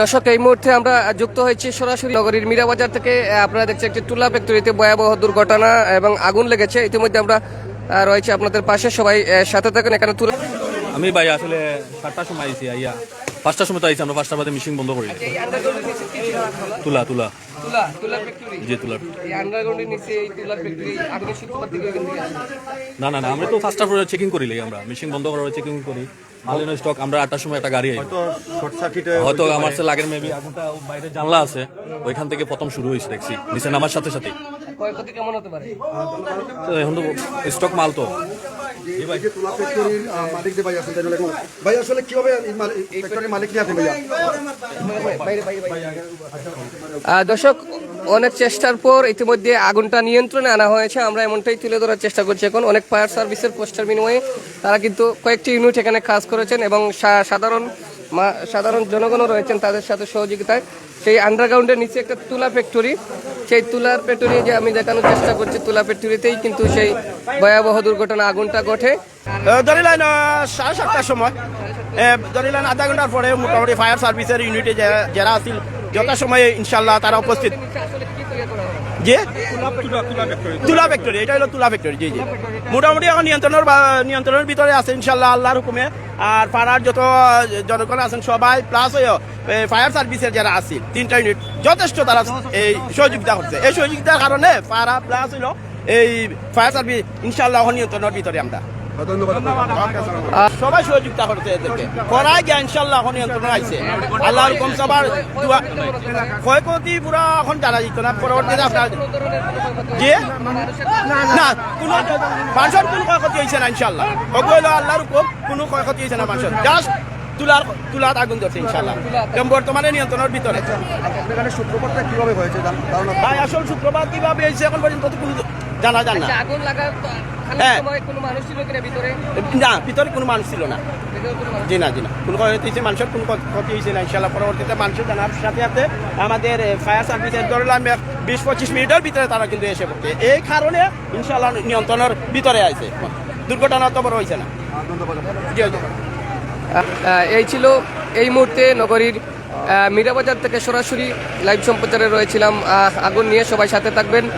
দর্শক এই মুহূর্তে আমরা যুক্ত হয়েছি সরাসরি নগরীর মীরাবাজার থেকে। আপনারা দেখছেন একটি তুলা ফ্যাক্টরিতে ভয়াবহ দুর্ঘটনা এবং আগুন লেগেছে। ইতিমধ্যে আমরা রয়েছি আপনাদের পাশে। সবাই সাথে থাকেন এখানে তুলা। আমি ভাই আসলে সাতটার সময় আইছি আইয়া। পাঁচটার সময় তো আইছি আমরা পাঁচটার বাদে মিশিং বন্ধ করি। তুলা তুলা। তুলা তুলা। না না না আমরা তো ফার্স্টার ফ্লোরে চেকিং করি আমরা। মিশিং বন্ধ করার চেকিং করি। মালিন স্টক আমরা আটটার সময় একটা গাড়ি আইব। শর্ট সার্কিটে হয়তো আমার সে লাগের মেবি আগুনটা বাইরে জানলা আছে ওইখান থেকে প্রথম শুরু হয়েছে দেখছি। নিচে নামার সাথে সাথে ক্ষয়ক্ষতি কেমন হতে পারে? তো এখন তো স্টক মাল তো। দর্শক, অনেক চেষ্টার পর ইতিমধ্যে আগুনটা নিয়ন্ত্রণে আনা হয়েছে। আমরা এমনটাই তুলে ধরার চেষ্টা করছি এখন। অনেক ফায়ার সার্ভিসের পোস্টার বিনিময়ে তারা কিন্তু কয়েকটি ইউনিট এখানে কাজ করেছেন এবং সাধারণ মা- সাধারণ জনগণও রয়েছেন তাদের সাথে সহযোগিতায়। সেই আন্ডারগ্রাউন্ডের নিচে একটা তুলা ফ্যাক্টরি সেই তুলার ফ্যাক্টরি যে আমি দেখানোর চেষ্টা করছি, তুলা ফ্যাক্টরিতেই কিন্তু সেই ভয়াবহ দুর্ঘটনা আগুনটা ঘটে। ধরিলেন সাড়ে সাতটার সময় ধরিলেন আধা ঘণ্টার পরে মোটামুটি ফায়ার সার্ভিসের ইউনিটে যারা আছিল যথা সময়ে ইনশাল্লাহ তারা উপস্থিত। তুলা ফ্যাক্টরি এটা হলো তুলা ফ্যাক্টরি জি জি। মোটামুটি এখন নিয়ন্ত্রণের নিয়ন্ত্রণের ভিতরে আছে ইনশাল্লাহ আল্লাহর হুকুমে। আর পাড়ার যত জনগণ আছেন সবাই প্লাস ফায়ার সার্ভিসের যারা আছে, তিনটা ইউনিট যথেষ্ট তারা এই সহযোগিতা করছে। এই সহযোগিতার কারণে পাড়া প্লাস হইল এই ফায়ার সার্ভিস ইনশাল্লাহ নিয়ন্ত্রণের ভিতরে আমরা। সবাই সহযোগিতা করতে এদেরকে। করাই গিয়া ইনশাল্লাহ এখন নিয়ন্ত্রণ আইছে আল্লাহর হুকুম সবার ক্ষয়ক্ষতি পুরা এখন জানা যেত না পরবর্তীতে আপনার যে না কোনো মানুষের কোনো ক্ষয়ক্ষতি হয়েছে না ইনশাল্লাহ অগৈল আল্লাহর হুকুম কোনো ক্ষয়ক্ষতি হয়েছে না মানুষের জাস্ট তুলার তুলার আগুন ধরছে ইনশাল্লাহ এবং বর্তমানে নিয়ন্ত্রণের ভিতরে। সূত্রপাতটা কীভাবে হয়েছে ভাই আসল সূত্রপাত কীভাবে হয়েছে এখন পর্যন্ত কোনো জানা যান না। আগুন লাগার হ্যাঁ। না ভিতরে কোনো মানুষ ছিল না। জি না জি না। কোনো ক্ষতি হয়েছে মানুষের কোনো ক্ষতি- ক্ষতি হয়েছে না ইনশাল্লাহ পরবর্তীতে মানুষের জানার সাথে সাথে আমাদের ফায়ার সার্ভিসের ধরলাম বিশ পঁচিশ মিনিটের ভিতরে তারা কিন্তু এসে পড়ছে। এই কারণে ইনশাল্লাহ নিয়ন্ত্রণের ভিতরে আছে। দুর্ঘটনা তো বড় হয়েছে না। এই ছিল এই মুহূর্তে নগরীর মীরাবাজার থেকে সরাসরি লাইভ সম্প্রচারে রয়েছিলাম। আগুন নিয়ে সবাই সাথে থাকবেন।